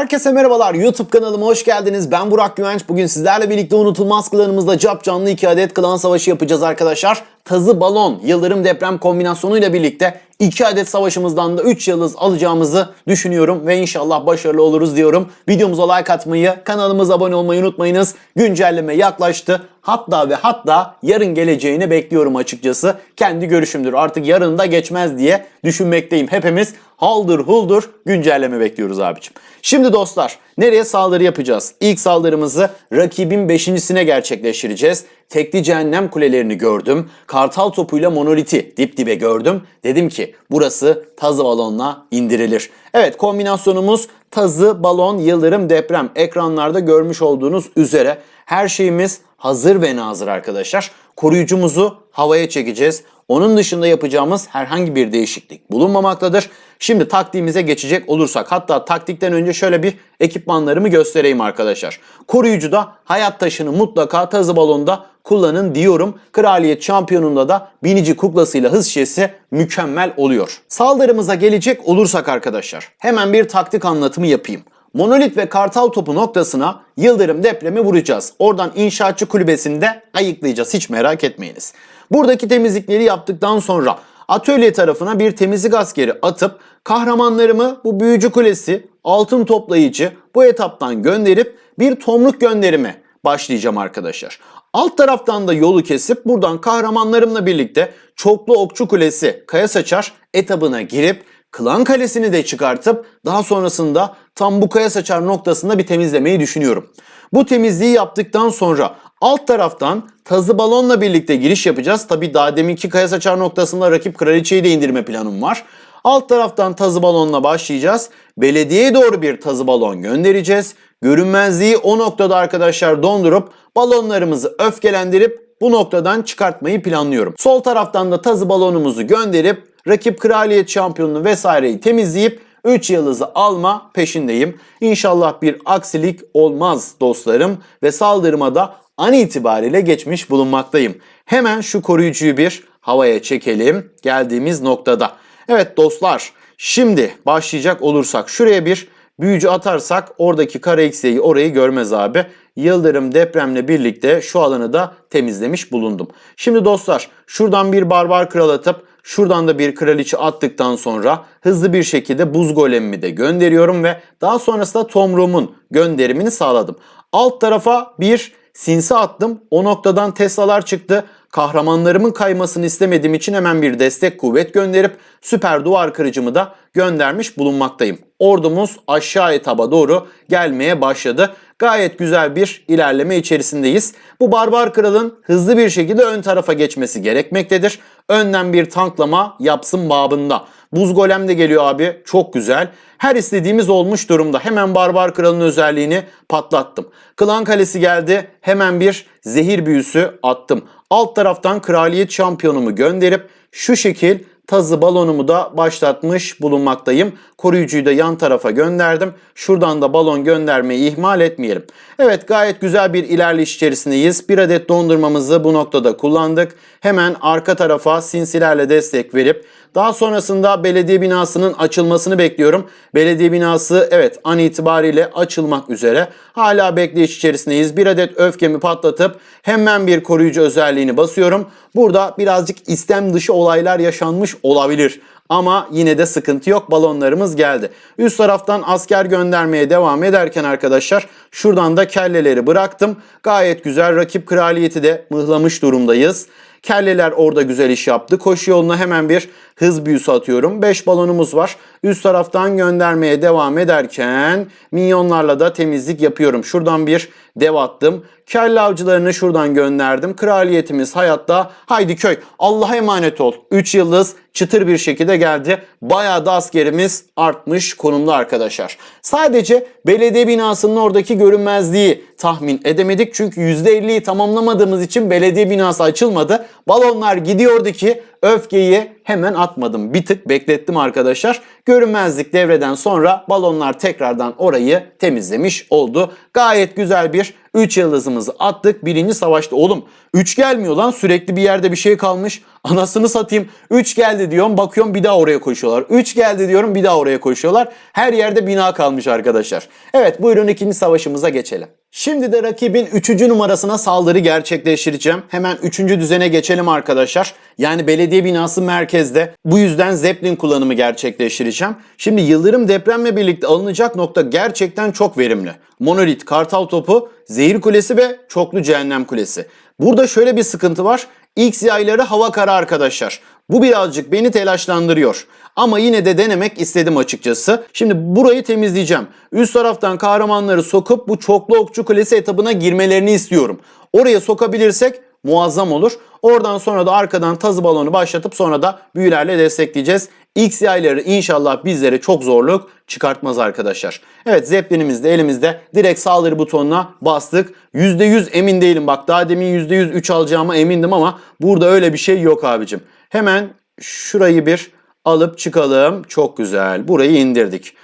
Herkese merhabalar YouTube kanalıma hoş geldiniz. Ben Burak Güvenç. Bugün sizlerle birlikte unutulmaz klanımızda cap canlı 2 adet klan savaşı yapacağız arkadaşlar. Tazı balon, yıldırım deprem kombinasyonuyla birlikte 2 adet savaşımızdan da 3 yıldız alacağımızı düşünüyorum ve inşallah başarılı oluruz diyorum. Videomuza like atmayı, kanalımıza abone olmayı unutmayınız. Güncelleme yaklaştı. Hatta ve hatta yarın geleceğini bekliyorum açıkçası. Kendi görüşümdür. Artık yarın da geçmez diye düşünmekteyim. Hepimiz haldır huldur güncelleme bekliyoruz abicim. Şimdi dostlar nereye saldırı yapacağız? İlk saldırımızı rakibin 5.sine gerçekleştireceğiz. Tekli cehennem kulelerini gördüm. Kartal topuyla monoliti dip dibe gördüm. Dedim ki burası tazı balonla indirilir. Evet kombinasyonumuz tazı, balon, yıldırım, deprem. Ekranlarda görmüş olduğunuz üzere her şeyimiz hazır ve nazır arkadaşlar. Koruyucumuzu havaya çekeceğiz. Onun dışında yapacağımız herhangi bir değişiklik bulunmamaktadır. Şimdi taktiğimize geçecek olursak hatta taktikten önce şöyle bir ekipmanlarımı göstereyim arkadaşlar. Koruyucuda hayat taşını mutlaka tazı balonda kullanın diyorum. Kraliyet şampiyonunda da binici kuklasıyla hız şişesi mükemmel oluyor. Saldırımıza gelecek olursak arkadaşlar hemen bir taktik anlatımı yapayım. Monolit ve kartal topu noktasına yıldırım depremi vuracağız. Oradan inşaatçı kulübesinde ayıklayacağız hiç merak etmeyiniz. Buradaki temizlikleri yaptıktan sonra atölye tarafına bir temizlik askeri atıp kahramanlarımı bu büyücü kulesi, altın toplayıcı bu etaptan gönderip bir tomruk gönderimi başlayacağım arkadaşlar. Alt taraftan da yolu kesip buradan kahramanlarımla birlikte çoklu okçu kulesi kaya saçar etabına girip Klan Kalesi'ni de çıkartıp daha sonrasında tam bu kaya saçar noktasında bir temizlemeyi düşünüyorum. Bu temizliği yaptıktan sonra alt taraftan tazı balonla birlikte giriş yapacağız. Tabi daha deminki kaya saçar noktasında rakip kraliçeyi de indirme planım var. Alt taraftan tazı balonla başlayacağız. Belediyeye doğru bir tazı balon göndereceğiz. Görünmezliği o noktada arkadaşlar dondurup balonlarımızı öfkelendirip bu noktadan çıkartmayı planlıyorum. Sol taraftan da tazı balonumuzu gönderip rakip kraliyet şampiyonunu vesaireyi temizleyip 3 yıldızı alma peşindeyim. İnşallah bir aksilik olmaz dostlarım ve saldırıma da an itibariyle geçmiş bulunmaktayım. Hemen şu koruyucuyu bir havaya çekelim geldiğimiz noktada. Evet dostlar şimdi başlayacak olursak şuraya bir büyücü atarsak oradaki kara eksiği orayı görmez abi. Yıldırım depremle birlikte şu alanı da temizlemiş bulundum. Şimdi dostlar şuradan bir barbar kral atıp şuradan da bir kraliçe attıktan sonra hızlı bir şekilde buz golemimi de gönderiyorum ve daha sonrasında tomruğumun gönderimini sağladım. Alt tarafa bir sinsi attım. O noktadan Tesla'lar çıktı. Kahramanlarımın kaymasını istemediğim için hemen bir destek kuvvet gönderip süper duvar kırıcımı da göndermiş bulunmaktayım. Ordumuz aşağı etaba doğru gelmeye başladı. Gayet güzel bir ilerleme içerisindeyiz. Bu barbar kralın hızlı bir şekilde ön tarafa geçmesi gerekmektedir. Önden bir tanklama yapsın babında. Buz golem de geliyor abi. Çok güzel. Her istediğimiz olmuş durumda. Hemen barbar kralın özelliğini patlattım. Klan kalesi geldi. Hemen bir zehir büyüsü attım. Alt taraftan kraliyet şampiyonumu gönderip şu şekil tazı balonumu da başlatmış bulunmaktayım. Koruyucuyu da yan tarafa gönderdim. Şuradan da balon göndermeyi ihmal etmeyelim. Evet gayet güzel bir ilerleyiş içerisindeyiz. Bir adet dondurmamızı bu noktada kullandık. Hemen arka tarafa sinsilerle destek verip daha sonrasında belediye binasının açılmasını bekliyorum. Belediye binası evet an itibariyle açılmak üzere. Hala bekleyiş içerisindeyiz. Bir adet öfkemi patlatıp hemen bir koruyucu özelliğini basıyorum. Burada birazcık istem dışı olaylar yaşanmış olabilir. Ama yine de sıkıntı yok. Balonlarımız geldi. Üst taraftan asker göndermeye devam ederken arkadaşlar şuradan da kelleleri bıraktım. Gayet güzel rakip kraliyeti de mıhlamış durumdayız. Kelleler orada güzel iş yaptı. Koşu yoluna hemen bir hız büyüsü atıyorum. 5 balonumuz var. Üst taraftan göndermeye devam ederken minyonlarla da temizlik yapıyorum. Şuradan bir dev attım. Kelle avcılarını şuradan gönderdim. Kraliyetimiz hayatta. Haydi köy Allah'a emanet ol. 3 yıldız çıtır bir şekilde geldi. Bayağı da askerimiz artmış konumda arkadaşlar. Sadece belediye binasının oradaki görünmezliği tahmin edemedik. Çünkü %50'yi tamamlamadığımız için belediye binası açılmadı. Balonlar gidiyordu ki öfkeyi hemen atmadım. Bir tık beklettim arkadaşlar. Görünmezlik devreden sonra balonlar tekrardan orayı temizlemiş oldu. Gayet güzel bir 3 yıldızımızı attık. Birinci savaşta oğlum 3 gelmiyor lan sürekli bir yerde bir şey kalmış. Anasını satayım 3 geldi diyorum bakıyorum bir daha oraya koşuyorlar. 3 geldi diyorum bir daha oraya koşuyorlar. Her yerde bina kalmış arkadaşlar. Evet buyurun ikinci savaşımıza geçelim. Şimdi de rakibin 3. numarasına saldırı gerçekleştireceğim. Hemen 3. düzene geçelim arkadaşlar. Yani belediye binası merkezde. Bu yüzden Zeppelin kullanımı gerçekleştireceğim. Şimdi yıldırım depremle birlikte alınacak nokta gerçekten çok verimli. Monolit, kartal topu, zehir kulesi ve çoklu cehennem kulesi. Burada şöyle bir sıkıntı var. X yayları hava kara arkadaşlar. Bu birazcık beni telaşlandırıyor. Ama yine de denemek istedim açıkçası. Şimdi burayı temizleyeceğim. Üst taraftan kahramanları sokup bu çoklu okçu kulesi etabına girmelerini istiyorum. Oraya sokabilirsek muazzam olur. Oradan sonra da arkadan tazı balonu başlatıp sonra da büyülerle destekleyeceğiz. X yayları inşallah bizlere çok zorluk çıkartmaz arkadaşlar. Evet Zeppelin'imiz de elimizde. Direkt saldırı butonuna bastık. %100 emin değilim. Bak daha demin %100 3 alacağıma emindim ama burada öyle bir şey yok abicim. Hemen şurayı bir alıp çıkalım. Çok güzel. Burayı indirdik.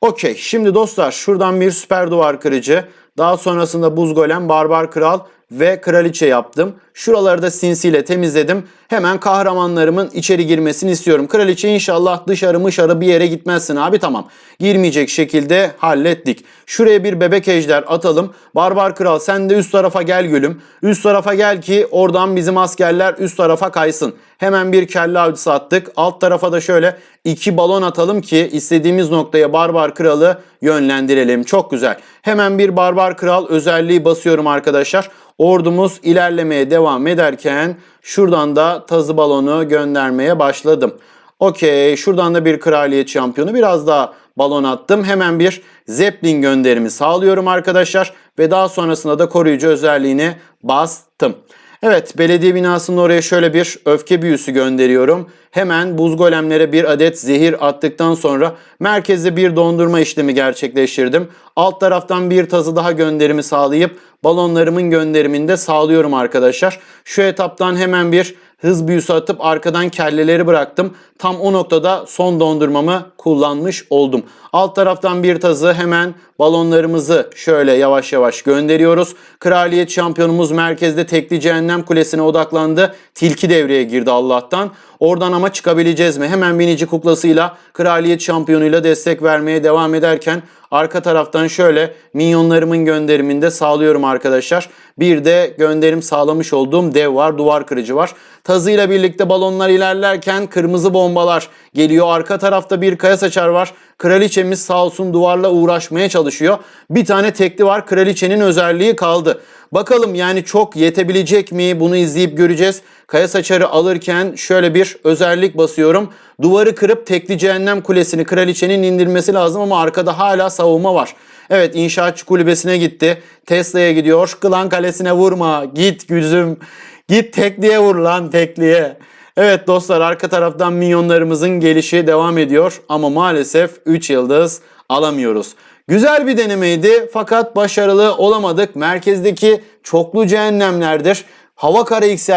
Okey. Şimdi dostlar şuradan bir süper duvar kırıcı. Daha sonrasında buz golem, barbar kral ve kraliçe yaptım. Şuraları da sinsiyle temizledim. Hemen kahramanlarımın içeri girmesini istiyorum. Kraliçe inşallah dışarı mışarı bir yere gitmezsin abi tamam. Girmeyecek şekilde hallettik. Şuraya bir bebek ejder atalım. Barbar kral sen de üst tarafa gel gülüm. Üst tarafa gel ki oradan bizim askerler üst tarafa kaysın. Hemen bir kelle avcısı attık. Alt tarafa da şöyle iki balon atalım ki istediğimiz noktaya barbar kralı yönlendirelim. Çok güzel. Hemen bir barbar kral özelliği basıyorum arkadaşlar. Ordumuz ilerlemeye devam ederken şuradan da tazı balonu göndermeye başladım. Okey şuradan da bir kraliyet şampiyonu biraz daha balon attım. Hemen bir Zeppelin gönderimi sağlıyorum arkadaşlar. Ve daha sonrasında da koruyucu özelliğini bastım. Evet belediye binasının oraya şöyle bir öfke büyüsü gönderiyorum. Hemen buz golemlere bir adet zehir attıktan sonra merkeze bir dondurma işlemi gerçekleştirdim. Alt taraftan bir tazı daha gönderimi sağlayıp balonlarımın gönderimini de sağlıyorum arkadaşlar. Şu etaptan hemen bir hız büyüsü atıp arkadan kelleleri bıraktım. Tam o noktada son dondurmamı kullanmış oldum. Alt taraftan bir tazı hemen balonlarımızı şöyle yavaş yavaş gönderiyoruz. Kraliyet şampiyonumuz merkezde tekli cehennem kulesine odaklandı. Tilki devreye girdi Allah'tan. Oradan ama çıkabileceğiz mi? Hemen binici kuklasıyla kraliyet şampiyonuyla destek vermeye devam ederken arka taraftan şöyle minyonlarımın gönderiminde sağlıyorum arkadaşlar. Bir de gönderim sağlamış olduğum dev var, duvar kırıcı var. Tazıyla birlikte balonlar ilerlerken kırmızı bombalar geliyor. Arka tarafta bir kaya saçar var. Kraliçemiz sağ olsun duvarla uğraşmaya çalışıyor. Bir tane tekli var. Kraliçenin özelliği kaldı. Bakalım yani çok yetebilecek mi? Bunu izleyip göreceğiz. Kaya saçarı alırken şöyle bir özellik basıyorum. Duvarı kırıp tekli cehennem kulesini kraliçenin indirmesi lazım ama arkada hala savunma var. Evet inşaatçı kulübesine gitti. Tesla'ya gidiyor. Klan kalesine vurma. Git güzüm. Git tekliye vur lan tekliye. Evet dostlar arka taraftan minyonlarımızın gelişi devam ediyor ama maalesef 3 yıldız alamıyoruz. Güzel bir denemeydi fakat başarılı olamadık. Merkezdeki çoklu cehennemlerdir. Hava kara X.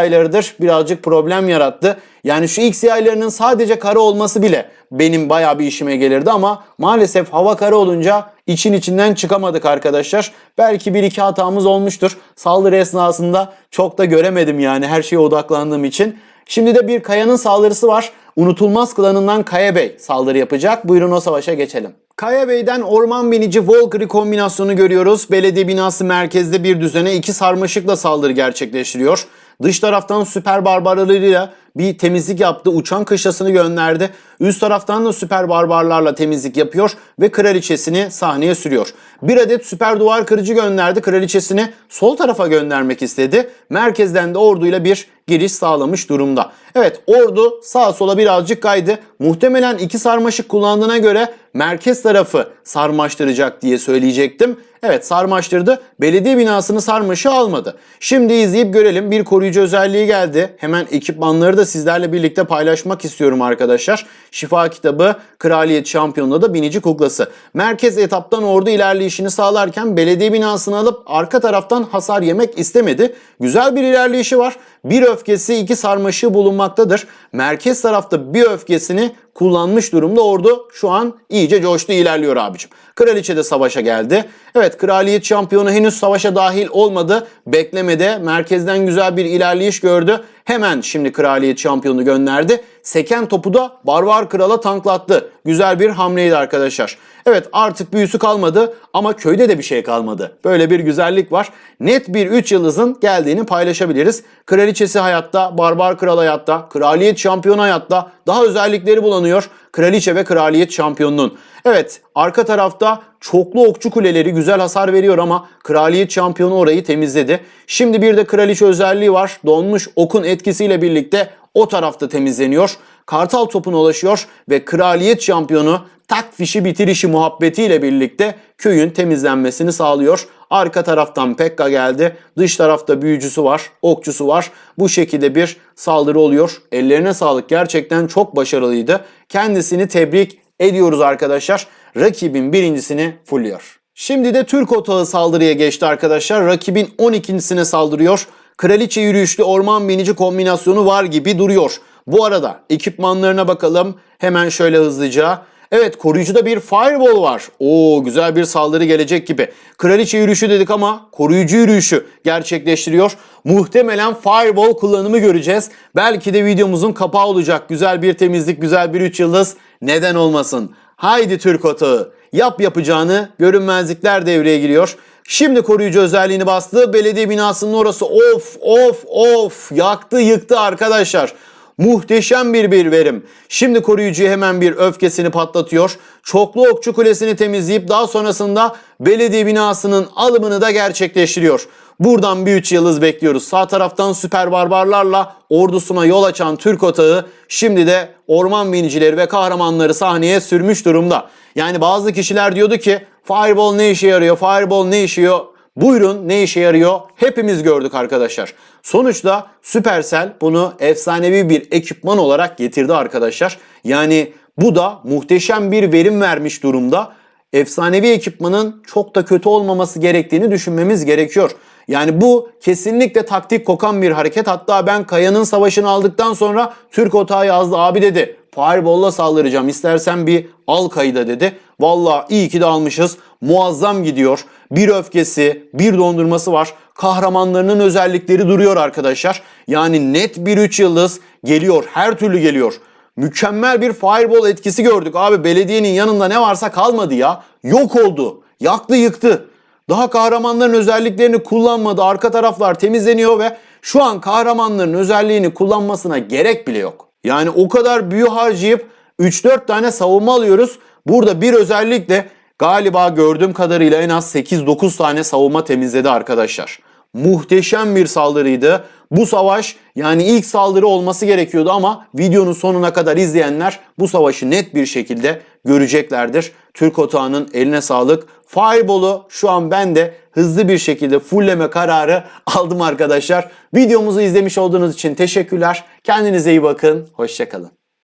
Birazcık problem yarattı. Yani şu X sadece kara olması bile benim bayağı bir işime gelirdi ama maalesef hava kara olunca için içinden çıkamadık arkadaşlar. Belki bir iki hatamız olmuştur. Saldırı esnasında çok da göremedim yani her şeye odaklandığım için. Şimdi de bir Kaya'nın saldırısı var. Unutulmaz klanından Kaya Bey saldırı yapacak. Buyurun o savaşa geçelim. Kaya Bey'den orman binici Valkyrie kombinasyonu görüyoruz. Belediye binası merkezde bir düzene iki sarmaşıkla saldırı gerçekleştiriyor. Dış taraftan süper barbarlarıyla bir temizlik yaptı. Uçan kışlasını gönderdi. Üst taraftan da süper barbarlarla temizlik yapıyor ve kraliçesini sahneye sürüyor. Bir adet süper duvar kırıcı gönderdi. Kraliçesini sol tarafa göndermek istedi. Merkezden de orduyla bir giriş sağlamış durumda. Evet ordu sağa sola birazcık kaydı. Muhtemelen iki sarmaşık kullandığına göre merkez tarafı sarmaştıracak diye söyleyecektim. Evet sarmaştırdı. Belediye binasını sarmaşı almadı. Şimdi izleyip görelim. Bir koruyucu özelliği geldi. Hemen ekipmanları da da sizlerle birlikte paylaşmak istiyorum arkadaşlar. Şifa kitabı Kraliyet Şampiyonluğu da binici kuklası. Merkez etaptan ordu ilerleyişini sağlarken belediye binasını alıp arka taraftan hasar yemek istemedi. Güzel bir ilerleyişi var. Bir öfkesi iki sarmaşığı bulunmaktadır. Merkez tarafta bir öfkesini kullanmış durumda ordu şu an iyice coştu ilerliyor abicim. Kraliçe de savaşa geldi. Evet kraliyet şampiyonu henüz savaşa dahil olmadı. Beklemede merkezden güzel bir ilerleyiş gördü. Hemen şimdi kraliyet şampiyonu gönderdi. Seken topu da barbar krala tanklattı. Güzel bir hamleydi arkadaşlar. Evet artık büyüsü kalmadı ama köyde de bir şey kalmadı. Böyle bir güzellik var. Net bir 3 yıldızın geldiğini paylaşabiliriz. Kraliçesi hayatta, barbar kral hayatta, kraliyet şampiyonu hayatta. Daha özellikleri bulanıyor. Kraliçe ve kraliyet şampiyonunun. Evet arka tarafta çoklu okçu kuleleri güzel hasar veriyor ama kraliyet şampiyonu orayı temizledi. Şimdi bir de kraliçe özelliği var. Donmuş okun etkisiyle birlikte o tarafta temizleniyor. Kartal topuna ulaşıyor ve kraliyet şampiyonu tak fişi bitirişi muhabbetiyle birlikte köyün temizlenmesini sağlıyor. Arka taraftan Pekka geldi. Dış tarafta büyücüsü var, okçusu var. Bu şekilde bir saldırı oluyor. Ellerine sağlık gerçekten çok başarılıydı. Kendisini tebrik ediyoruz arkadaşlar. Rakibin birincisini fulluyor. Şimdi de Türk otağı saldırıya geçti arkadaşlar. Rakibin 12.sine saldırıyor. Kraliçe yürüyüşlü orman binici kombinasyonu var gibi duruyor. Bu arada ekipmanlarına bakalım. Hemen şöyle hızlıca. Evet koruyucuda bir fireball var. Oo güzel bir saldırı gelecek gibi. Kraliçe yürüyüşü dedik ama koruyucu yürüyüşü gerçekleştiriyor. Muhtemelen fireball kullanımı göreceğiz. Belki de videomuzun kapağı olacak. Güzel bir temizlik, güzel bir 3 yıldız. Neden olmasın? Haydi Türk otağı. Yap yapacağını görünmezlikler devreye giriyor. Şimdi koruyucu özelliğini bastı. Belediye binasının orası of of of yaktı yıktı arkadaşlar. Muhteşem bir bir verim. Şimdi koruyucuya hemen bir öfkesini patlatıyor. Çoklu okçu kulesini temizleyip daha sonrasında belediye binasının alımını da gerçekleştiriyor. Buradan bir 3 yıldız bekliyoruz. Sağ taraftan süper barbarlarla ordusuna yol açan Türk otağı şimdi de orman binicileri ve kahramanları sahneye sürmüş durumda. Yani bazı kişiler diyordu ki Fireball ne işe yarıyor? Fireball ne işe yarıyor? Buyurun ne işe yarıyor? Hepimiz gördük arkadaşlar. Sonuçta Supercell bunu efsanevi bir ekipman olarak getirdi arkadaşlar. Yani bu da muhteşem bir verim vermiş durumda. Efsanevi ekipmanın çok da kötü olmaması gerektiğini düşünmemiz gerekiyor. Yani bu kesinlikle taktik kokan bir hareket. Hatta ben Kaya'nın savaşını aldıktan sonra Türk otağı yazdı. Abi dedi Fireball'la saldıracağım. İstersen bir al kayıda dedi. Valla iyi ki de almışız. Muazzam gidiyor. Bir öfkesi, bir dondurması var. Kahramanlarının özellikleri duruyor arkadaşlar. Yani net bir 3 yıldız geliyor. Her türlü geliyor. Mükemmel bir fireball etkisi gördük. Abi belediyenin yanında ne varsa kalmadı ya. Yok oldu. Yaktı yıktı. Daha kahramanların özelliklerini kullanmadı. Arka taraflar temizleniyor ve şu an kahramanların özelliğini kullanmasına gerek bile yok. Yani o kadar büyü harcayıp 3-4 tane savunma alıyoruz. Burada bir özellikle galiba gördüğüm kadarıyla en az 8-9 tane savunma temizledi arkadaşlar. Muhteşem bir saldırıydı. Bu savaş yani ilk saldırı olması gerekiyordu ama videonun sonuna kadar izleyenler bu savaşı net bir şekilde göreceklerdir. Türk otağının eline sağlık. Fireball'u şu an ben de hızlı bir şekilde fullleme kararı aldım arkadaşlar. Videomuzu izlemiş olduğunuz için teşekkürler. Kendinize iyi bakın. Hoşçakalın.